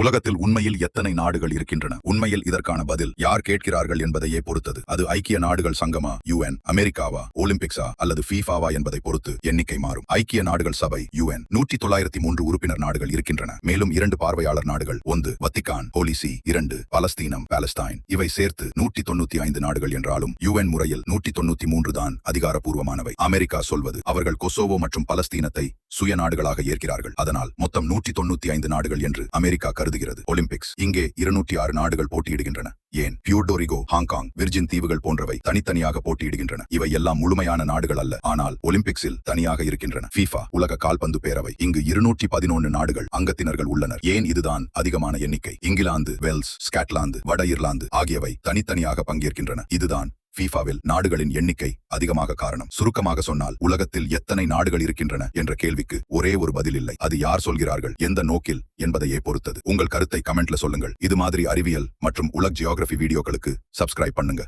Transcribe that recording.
உலகத்தில் உண்மையில் எத்தனை நாடுகள் இருக்கின்றன? உண்மையில் இதற்கான பதில் யார் கேட்கிறார்கள் என்பதையே பொறுத்தது. அது ஐக்கிய நாடுகள் சங்கமா யுஎன் அமெரிக்காவா ஒலிம்பிக்ஸா அல்லது ஃபீஃபாவா என்பதை பொறுத்து எண்ணிக்கை மாறும். ஐக்கிய நாடுகள் சபை யுஎன் நூற்றி தொள்ளாயிரத்தி மூன்று உறுப்பினர் நாடுகள் இருக்கின்றன. மேலும் இரண்டு பார்வையாளர் நாடுகள் ஒன்று வத்திகான் ஹோலிசி இரண்டு பலஸ்தீனம் பாலஸ்டைன் இவை சேர்த்து நூற்றி தொண்ணூத்தி ஐந்து நாடுகள் என்றாலும் யுஎன் முறையில் நூற்றி தொண்ணூத்தி மூன்று தான் அதிகாரப்பூர்வமானவை. அமெரிக்கா சொல்வது அவர்கள் கொசோவோ மற்றும் பலஸ்தீனத்தை சுய நாடுகளாக ஏற்கிறார்கள். அதனால் மொத்தம் நூற்றி தொண்ணூத்தி ஐந்து நாடுகள் என்று அமெரிக்கா கருதுகிறது ஒலிம்பிக்ஸ் இங்கே இருநூற்றி ஆறு நாடுகள் போட்டியிடுகின்றன. ஏன்? பியூடோரிகோ ஹாங்காங் விர்ஜின் தீவுகள் போன்றவை தனித்தனியாக போட்டியிடுகின்றன. இவை எல்லாம் முழுமையான நாடுகள் அல்ல. ஆனால் ஒலிம்பிக்ஸில் தனியாக இருக்கின்றன. FIFA உலக கால்பந்து பேரவை. இங்கு இருநூற்றி பதினொன்று நாடுகள் அங்கத்தினர்கள் உள்ளனர். ஏன் இதுதான் அதிகமான எண்ணிக்கை? இங்கிலாந்து வெல்ஸ் ஸ்காட்லாந்து வட இர்லாந்து ஆகியவை தனித்தனியாக பங்கேற்கின்றன. இதுதான் ஃபீஃபாவில் நாடுகளின் எண்ணிக்கை அதிகமாக காரணம். சுருக்கமாக சொன்னால் உலகத்தில் எத்தனை நாடுகள் இருக்கின்றன என்ற கேள்விக்கு ஒரே ஒரு பதில் இல்லை. அது யார் சொல்கிறார்கள் எந்த நோக்கில் என்பதையே பொறுத்தது. உங்கள் கருத்தை கமெண்ட்ல சொல்லுங்கள். இது மாதிரி அறிவியல் மற்றும் உலக ஜியோகிராஃபி வீடியோக்களுக்கு சப்ஸ்கிரைப் பண்ணுங்க.